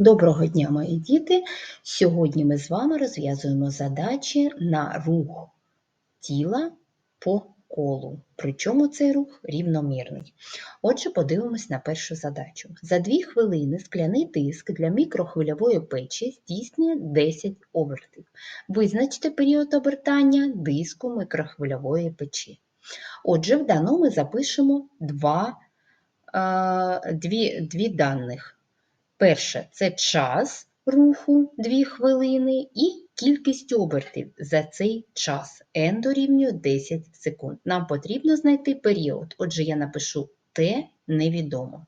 Доброго дня, мої діти! Сьогодні ми з вами розв'язуємо задачі на рух тіла по колу. Причому цей рух рівномірний. Отже, подивимось на першу задачу. За 2 хвилини скляний диск для мікрохвильової печі здійснює 10 обертів. Визначте період обертання диску мікрохвильової печі. Отже, в даному ми запишемо два, е, дві, дві даних. Перше це час руху 2 хвилини і кількість обертів за цей час. n дорівнює 10 секунд. Нам потрібно знайти період. Отже, я напишу Т невідомо.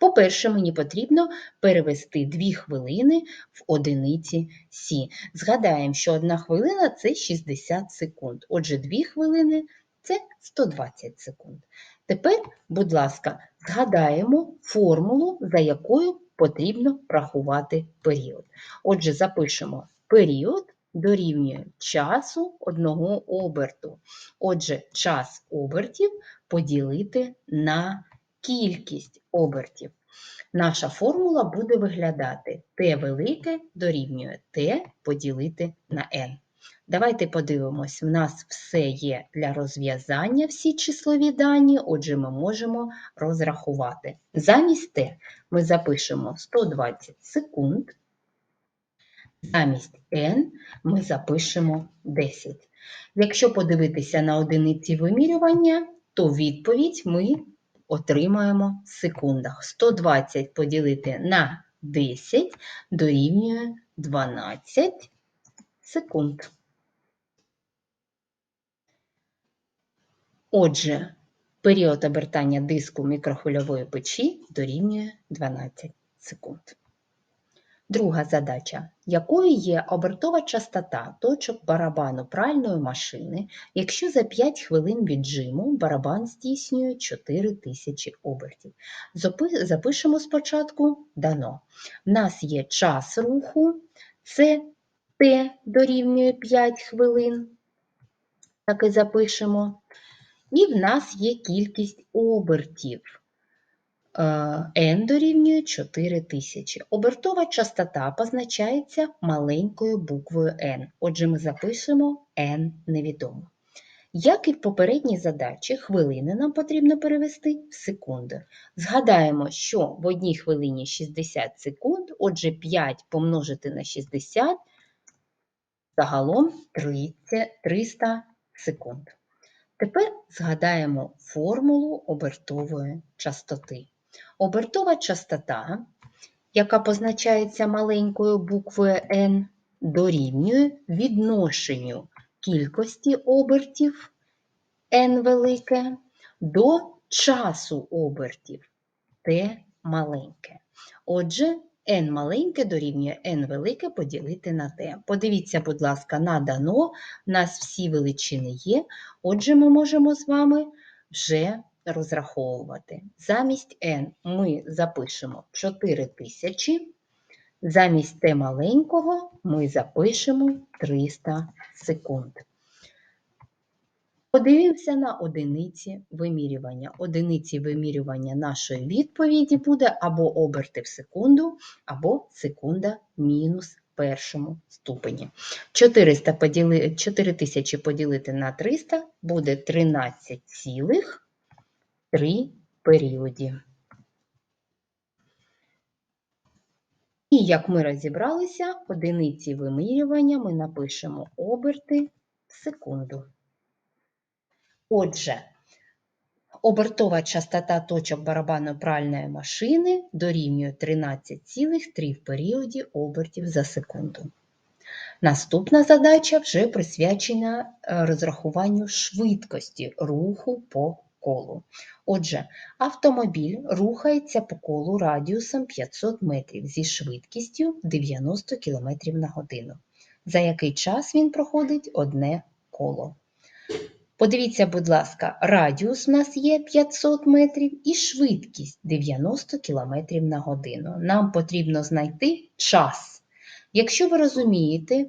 По-перше, мені потрібно перевести 2 хвилини в одиниці Сі. Згадаємо, що 1 хвилина це 60 секунд. Отже, 2 хвилини це 120 секунд. Тепер, будь ласка, згадаємо формулу, за якою потрібно рахувати період. Отже, запишемо період дорівнює часу одного оберту. Отже, час обертів поділити на кількість обертів. Наша формула буде виглядати Т велике дорівнює Т поділити на n. Давайте подивимось, в нас все є для розв'язання всі числові дані, отже, ми можемо розрахувати. Замість Т ми запишемо 120 секунд, замість N ми запишемо 10. Якщо подивитися на одиниці вимірювання, то відповідь ми отримаємо в секундах. 120 поділити на 10 дорівнює 12 секунд. Отже, період обертання диску мікрохвильової печі дорівнює 12 секунд. Друга задача. Якою є обертова частота точок барабану пральної машини, якщо за 5 хвилин віджиму барабан здійснює 4000 обертів? Запишемо спочатку дано. У нас є час руху, це Т дорівнює 5 хвилин. Так і запишемо. І в нас є кількість обертів. N е, дорівнює 4000. Обертова частота позначається маленькою буквою N. Отже, ми запишемо N невідомо. Як і в попередній задачі, хвилини нам потрібно перевести в секунди. Згадаємо, що в одній хвилині 60 секунд, отже, 5 помножити на 60, загалом 300 секунд. Тепер згадаємо формулу обертової частоти. Обертова частота, яка позначається маленькою буквою n, дорівнює відношенню кількості обертів n велике до часу обертів t маленьке. Отже, n маленьке дорівнює n велике поділити на t. Подивіться, будь ласка, на дано, у нас всі величини є, отже, ми можемо з вами вже розраховувати. Замість n ми запишемо 4000, замість t маленького ми запишемо 300 секунд. Подивимося на одиниці вимірювання. Одиниці вимірювання нашої відповіді буде або оберти в секунду, або секунда мінус першому ступені. 400 поділи, 4000 поділити на 300 буде 13,3 періоді. І як ми розібралися, одиниці вимірювання ми напишемо оберти в секунду. Отже, обертова частота точок барабану пральної машини дорівнює 13,3 в періоді обертів за секунду. Наступна задача вже присвячена е, розрахуванню швидкості руху по колу. Отже, автомобіль рухається по колу радіусом 500 метрів зі швидкістю 90 км на годину. За який час він проходить одне коло. Подивіться, будь ласка, радіус у нас є 500 метрів і швидкість 90 км на годину. Нам потрібно знайти час. Якщо ви розумієте,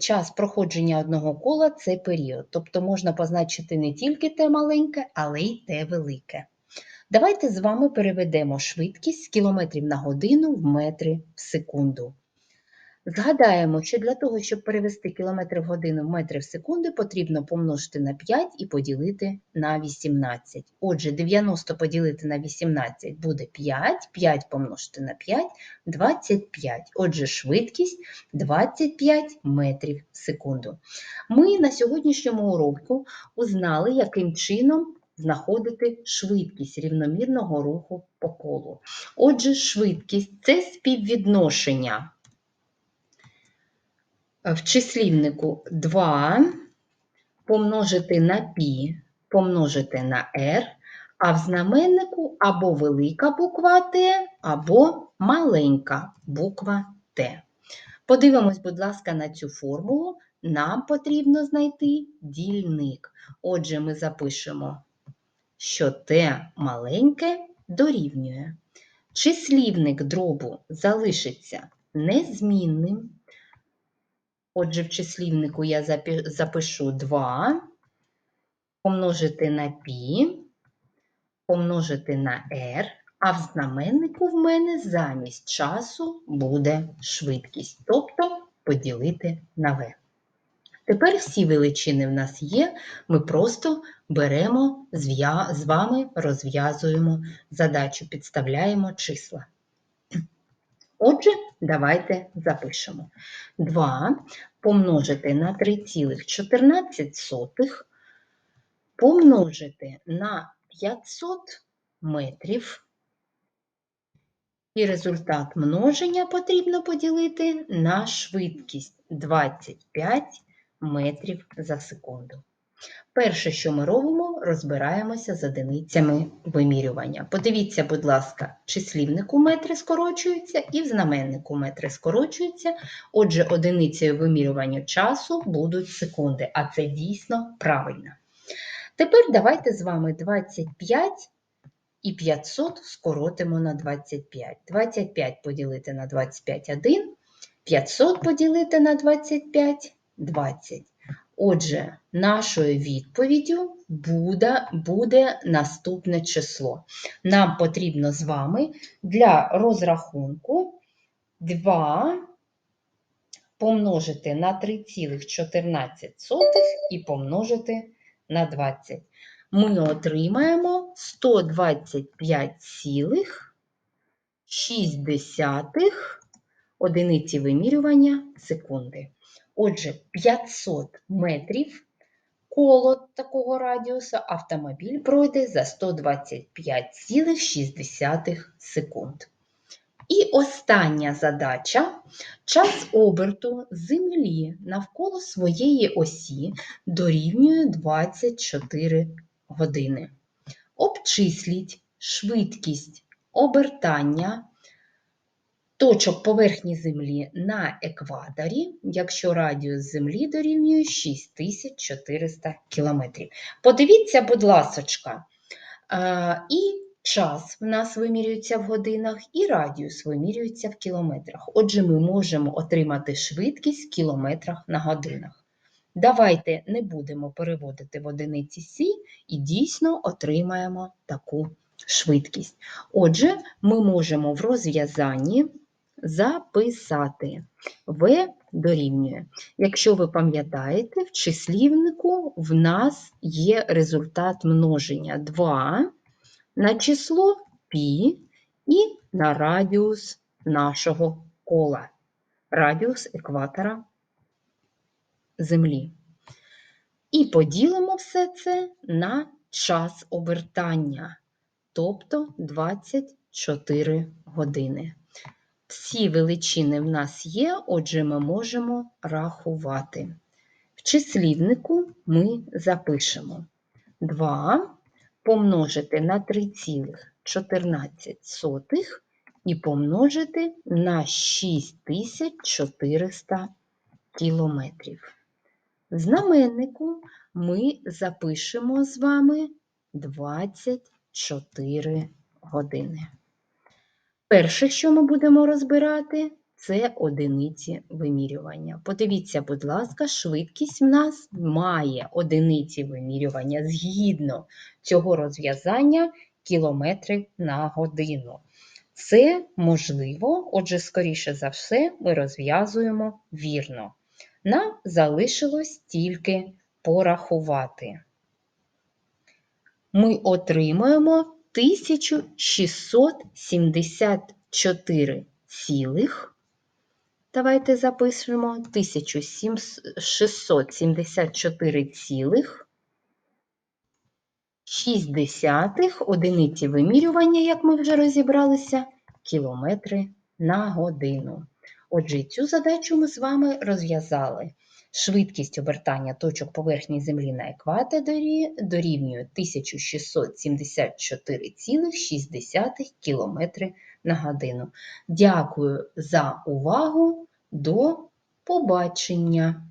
час проходження одного кола це період. Тобто можна позначити не тільки те маленьке, але й те велике. Давайте з вами переведемо швидкість з кілометрів на годину в метри в секунду. Згадаємо, що для того, щоб перевести кілометри в годину в метри в секунду, потрібно помножити на 5 і поділити на 18. Отже, 90 поділити на 18 буде 5, 5 помножити на 5 – 25. Отже, швидкість 25 метрів в секунду. Ми на сьогоднішньому уроку узнали, яким чином знаходити швидкість рівномірного руху по колу. Отже, швидкість – це співвідношення в числівнику 2 помножити на π помножити на r, а в знаменнику або велика буква Т, або маленька буква Т. Подивимось, будь ласка, на цю формулу. Нам потрібно знайти дільник. Отже, ми запишемо, що Т маленьке дорівнює. Числівник дробу залишиться незмінним. Отже, в числівнику я запишу 2 помножити на π, помножити на r, а в знаменнику в мене замість часу буде швидкість, тобто поділити на v. Тепер всі величини в нас є, ми просто беремо з вами, розв'язуємо задачу, підставляємо числа. Отже, давайте запишемо. 2 помножити на 3,14 помножити на 500 метрів. І результат множення потрібно поділити на швидкість 25 метрів за секунду. Перше, що ми робимо, розбираємося з одиницями вимірювання. Подивіться, будь ласка, числівнику метри скорочуються і в знаменнику метри скорочуються. Отже, одиницею вимірювання часу будуть секунди, а це дійсно правильно. Тепер давайте з вами 25 і 500 скоротимо на 25. 25 поділити на 25 – 1, 500 поділити на 25 – 20. Отже, нашою відповіддю буде, буде наступне число. Нам потрібно з вами для розрахунку 2 помножити на 3,14 і помножити на 20. Ми отримаємо 125,6 одиниці вимірювання секунди. Отже, 500 метрів коло такого радіуса автомобіль пройде за 125,6 секунд. І остання задача. Час оберту Землі навколо своєї осі дорівнює 24 години. Обчисліть швидкість обертання точок поверхні Землі на екваторі, якщо радіус Землі дорівнює 6400 км. Подивіться, будь ласочка, і час в нас вимірюється в годинах, і радіус вимірюється в кілометрах. Отже, ми можемо отримати швидкість в кілометрах на годинах. Давайте не будемо переводити в одиниці Сі і дійсно отримаємо таку швидкість. Отже, ми можемо в розв'язанні записати В дорівнює. Якщо ви пам'ятаєте, в числівнику в нас є результат множення 2 на число π і на радіус нашого кола, радіус екватора Землі. І поділимо все це на час обертання, тобто 24 години. Всі величини в нас є, отже, ми можемо рахувати. В числівнику ми запишемо 2 помножити на 3,14 і помножити на 6400 кілометрів. В знаменнику ми запишемо з вами 24 години. Перше, що ми будемо розбирати, це одиниці вимірювання. Подивіться, будь ласка, швидкість в нас має одиниці вимірювання згідно цього розв'язання км на годину. Це можливо, отже, скоріше за все, ми розв'язуємо вірно. Нам залишилось тільки порахувати. Ми отримуємо 1674 цілих. Давайте запишемо 1674 цілих 6 десятих одиниці вимірювання, як ми вже розібралися, кілометри на годину. Отже, цю задачу ми з вами розв'язали. Швидкість обертання точок поверхні Землі на екваторі дорівнює 1674,6 км на годину. Дякую за увагу. До побачення!